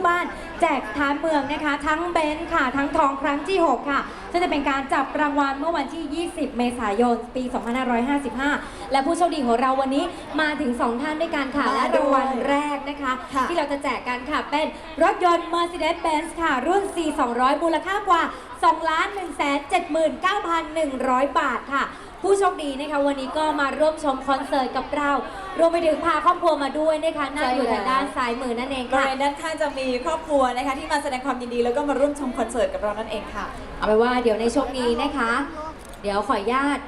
คู่บ้าน แจกท้ายเมืองนะคะ ทั้งเบนซ์ค่ะ ทั้งทองครั้งที่ 6 ค่ะซึ่งจะเป็นการจับรางวัลเมื่อวันที่ 20 เมษายน ปี 2555 และผู้โชคดีของเราวันนี้มาถึง 2 ท่านด้วยกันค่ะ และรางวัลแรก นะคะ ค่ะ ที่เราจะแจกกันค่ะ เป็นรถยนต์ Mercedes-Benz ค่ะ รุ่น C 200มูลค่ากว่า 2 1 7 9 1 0 0 บาทค่ะ ผู้โชคดีนะคะ วันนี้ก็มาร่วมชมคอนเสิร์ตกับเรา รวมไปถึงพาครอบครัวมาด้วยนะคะนั่งอยู่ทางด้านซ้ายมือนั่นเองบริค่ะ เวณด้านข้างจะมีครอบครัวนะคะที่มาแสดงความยินดีแล้วก็มาร่วมชมคอนเสิร์ตกับเรานั่นเองค่ะ เอาไปนว่าเดี๋ยวในช่วงนี้นะคะ เดี๋ยวขออนุญาต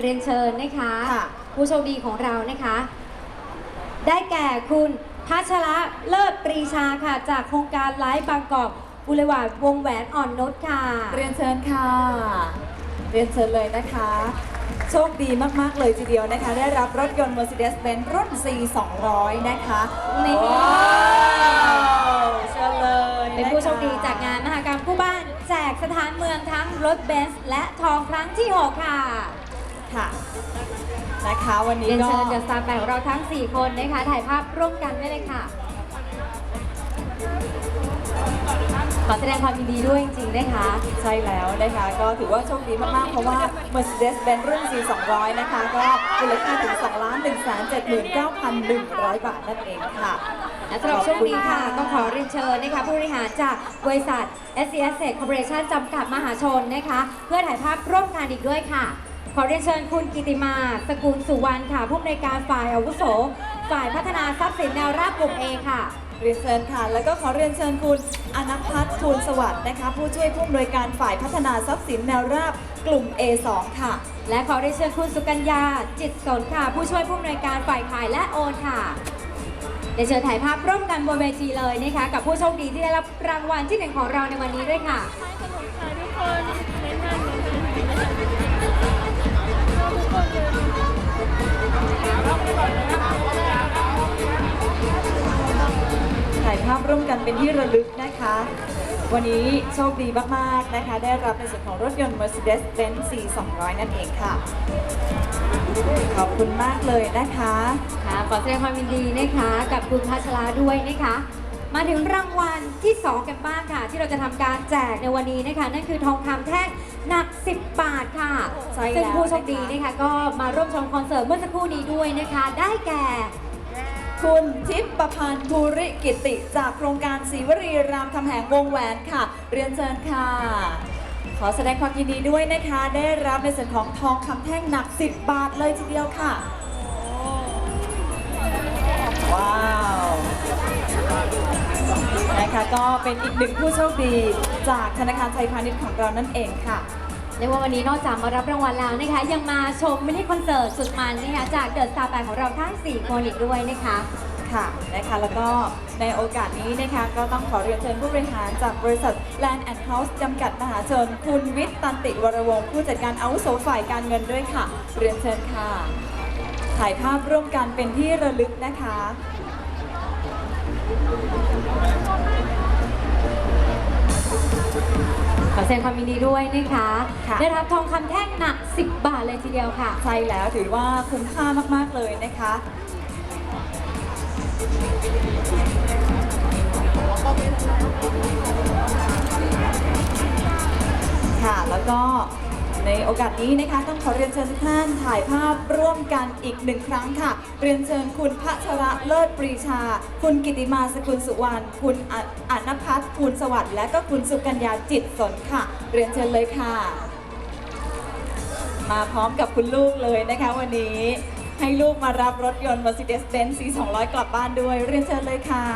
เรียนเชิญนะคะ ค่ะ ผู้โชคดีของเรานะคะ ได้แก่คุณ พัชระเลิศปรีชาค่ะ จากโครงการไลฟ์บางกอกบุรวาดวงแหวนอ่อนนุชค่ะ เรียนเชิญค่ะ เรียนเชิญเลยนะคะ โชคดีมาก ๆ เลยทีเดียวนะคะ ได้รับรถยนต์ Mercedes-Benz รุ่น C 200 นะคะนี่ว้าวเชิญเลยเป็นผู้โชคดีจากงานมหกรรมคู่บ้าน แจกสถานเมืองทั้งรถเบนซ์และทองครั้งที่ 6 ค่ะ ค่ะ นะคะวันนี้เรียนก็ เชิญเดอะสตาร์แของเราทั้ง 4 คนนะคะ ถ่ายภาพร่วมกันได้เลยค่ะ ขอแสดงความยินดีด้วยจริงๆนะคะ ใช่แล้วนะคะก็ถือว่าโชคดีมาก ๆ เพราะว่า Mercedes-Benz รุ่น C 200 นะคะ ก็มูลค่าถึง2ล้าน1 7 9 1 0 0 บาทนั่นเองค่ะ และสำหรับช่วงนี้ค่ะ ต้องขอเรียนเชิญนะคะผู้บริหารจากบริษัท s c s Corporation จำกัดมหาชนนะคะ เพื่อถ่ายภาพร่วมกันอีกด้วยค่ะ ขอเรียนเชิญคุณกิติมา สกุลสุวรรณค่ะผู้อำนวยการฝ่ายอาวุโส ฝ่ายพัฒนาทรัพย์สินแนวราบกลุ่ม A ค่ะ เรียนเชิญค่ะ แล้วก็ขอเรียนเชิญคุณอนัพัฒน์ทูลสวัสดิ์นะคะ ผู้ช่วยผู้อำนวยการฝ่ายพัฒนาทรัพย์สินแนวราบกลุ่ม A2 ค่ะ และขอเรียนเชิญคุณสุกัญญา จิตสนค่ะ ผู้ช่วยผู้อำนวยการฝ่ายขายและโอนค่ะเดี๋ยวเชิญถ่ายภาพร่วมกันบนเวทีเลยนะคะกับผู้โชคดีที่ได้รับรางวัลที่หนึ่งของเราในวันนี้ด้วยค่ะขนมขายทุกคนเน้นงานเน้นงาน เป็นที่ระลึกนะคะ วันนี้โชคดีมากๆนะคะ ได้รับในส่วนของรถยนต์ Mercedes-Benz C 200 นั่นเองค่ะ ขอบคุณมากเลยนะคะ ค่ะขอแสดงความยินดีนะคะกับคุณพัชราด้วยนะคะ มาถึงรางวัลที่ 2 กันบ้างค่ะ ที่เราจะทำการแจกในวันนี้นะคะ นั่นคือทองคำแท่งหนัก 10 บาทค่ะใช่แล้วซึ่งผู้โชคดีนะคะก็มาร่วมชมคอนเสิร์ตเมื่อสักครู่นี้ด้วยนะคะ ได้แก่ คุณทิพย์ประพันธ์ภูริกิติ จากโครงการศรีวรีรามคำแหงวงแหวนค่ะ เรียนเชิญค่ะ ขอแสดงความยินดีด้วยนะคะ ได้รับในส่วนของทองคำแท่งหนัก 10 บาทเลยทีเดียวค่ะ ว้าวนะคะก็เป็นอีกหนึ่งผู้โชคดี จากธนาคารไทยพาณิชย์ของเรานั่นเองค่ะ ในว่าวันนี้นอกจากมารับรางวัลแล้วนะคะ ยังมาชมมินิคอนเสิร์ตสุดมันนะคะจากเดอะสตาร์แของเราทั้ง4คนอีกด้วยนะคะ ค่ะนะคะแล้วก็ในโอกาสนี้นะคะก็ต้องขอเรียนเชิญผู้บริหารจากบริษัท Land and House จำกัดมหาชน คุณวิทย์ตันติวรวงศ์ผู้จัดการอาวุโสฝ่ายการเงินด้วยค่ะ เรียนเชิญค่ะ ถ่ายภาพร่วมกันเป็นที่ระลึกนะคะ ดงความยินดีด้วยนะคะ ค่ะ ได้รับทองคำแท่งหนัก 10 บาทเลยทีเดียวค่ะ ใช่แล้วถือว่าคุ้มค่ามาก ๆ เลยนะคะ ค่ะ แล้วก็ ในโอกาสนี้นะคะต้องขอเรียนเชิญทุกท่านถ่ายภาพร่วมกันอีกหนึ่งครั้งค่ะ เรียนเชิญคุณพัชระเลิศปรีชา คุณกิติมาสกุลสุวรรณ คุณออานพัฒน์ภูลสวัสดิ์ และก็คุณสุกัญญาจิตสนค่ะ เรียนเชิญเลยค่ะ มาพร้อมกับคุณลูกเลยนะคะวันนี้ให้ลูกมารับรถยนต์ Mercedes-Benz C 200 กลับบ้านด้วย เรียนเชิญเลยค่ะ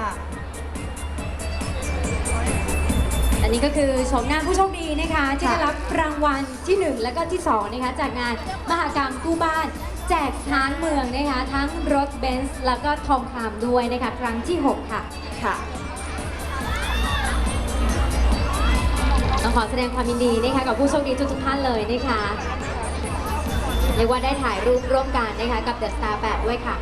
อันนี้ก็คือชมหน้าผู้โชคดีนะคะ ที่ค่ะได้รับรางวัลที่ 1 และก็ที่ 2 นะคะ จากงานมหกรรมกู้บ้าน แจกท้านเมืองนะคะ ทั้งรถเบนซ์แล้วก็ทองคำด้วยนะคะ ครั้งที่ 6 ค่ะ ค่ะต้องขอแสดงความยินดีนะคะกับผู้โชคดีทุกๆท่านเลยนะคะเรียกว่าได้ถ่ายรูปร่วมกันนะคะกับเดอะสตาร์แด้วยค่ะ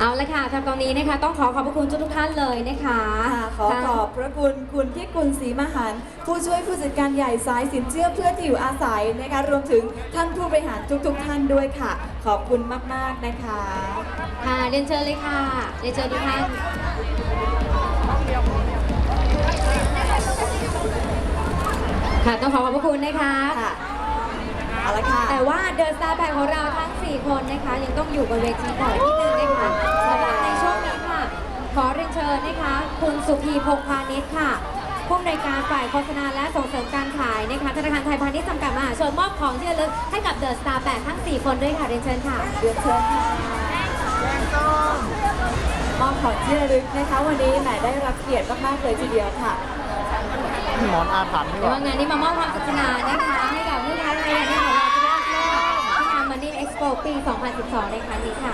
เอาละค่ะทำตรงนี้นะคะ ต้องขอขอบพระคุณทุกๆท่านเลยนะคะค่ะขอขอบพ ระคุณคุณพิกุลศรีมหันผู้ช่วยผู้จัดการใหญ่สายสินเชื่อเพื่อที่อยู่อาศัยนะคะรวมถึงท่านผู้บริหารทุก ๆ ท่านด้วยค่ะ ขอบคุณมาก ๆ นะคะ ค่ะเรียนเชิญเลยค่ะเรียนเชิญทุกท่านค่ะต้องขอขอบพระคุณนะคะเอาละค่ะแต่ว่าเดินสตาร์แพของเราทั้ง 4 คนนะคะ ยังต้องอยู่บนเวทีต่อที่นึงนะคะ สุพีพงษ์พาณิชย์ค่ะผู้อำนวยการฝ่ายโฆษณาและส่งเสริมการขายนะคะธนาคารไทยพาณิชย์จำกัดมหาชนมอบของที่ระลึกให้กับเดอะสตาร์แทั้ง 4 คนด้วยค่ะเรียนเชิญค่ะเรียนเชิญค่ะมอบของที่ระลึกนะคะวันนี้แหมได้รับเกียรติมากๆเลยทีเดียวค่ะหมอนอาถรรพ์นี่หเดี๋ยวว่าว่างานนี้มามอบความสนุกสนานนะคะให้กับลูกค้ารายใหญ่ของเราที่ได้รับที่งาน Money Expo ปี 2012 ในครั้งนี้ค่ะ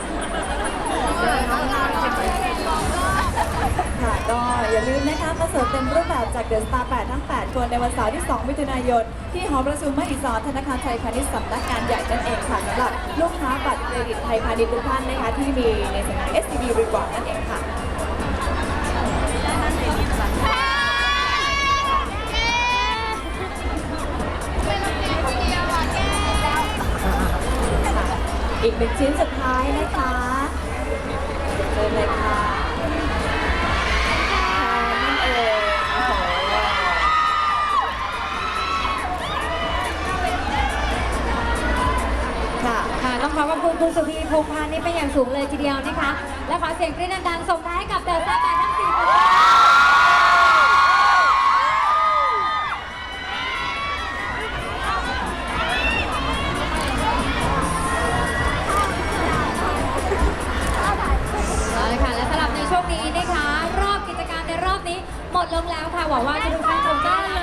ค่ะ ก็อย่าลืมนะคะมาเสริมเต็มรูปแบบจากเดอะสตาร์8ทั้ง 8 คนในวันเสาร์ที่ 2 มิถุนายน ที่หอประชุมมหิศรธนาคารไทยพาณิชย์สำนักงานใหญ่นั่นเองค่ะสำหรับลูกค้าบัตรเครดิตไทยพาณิชย์ทุกท่านนะคะที่มีในสัญญา SCB Reward นั่นเองค่ะอีกหนึ่งชิ้นสุดท้ายนะคะ คุณสุพีพงพานิชย์เป็นอย่างสูงเลยทีเดียวนะคะ และขอเสียงกรี๊ดดังๆส่งท้ายให้กับเดอะสตาร์แทั้งสี่คนเอาละค่ะและสำหรับในช่วงนี้นะคะ รอบกิจกรรมในรอบนี้หมดลงแล้วค่ะหวังว่าจะทุกท่าน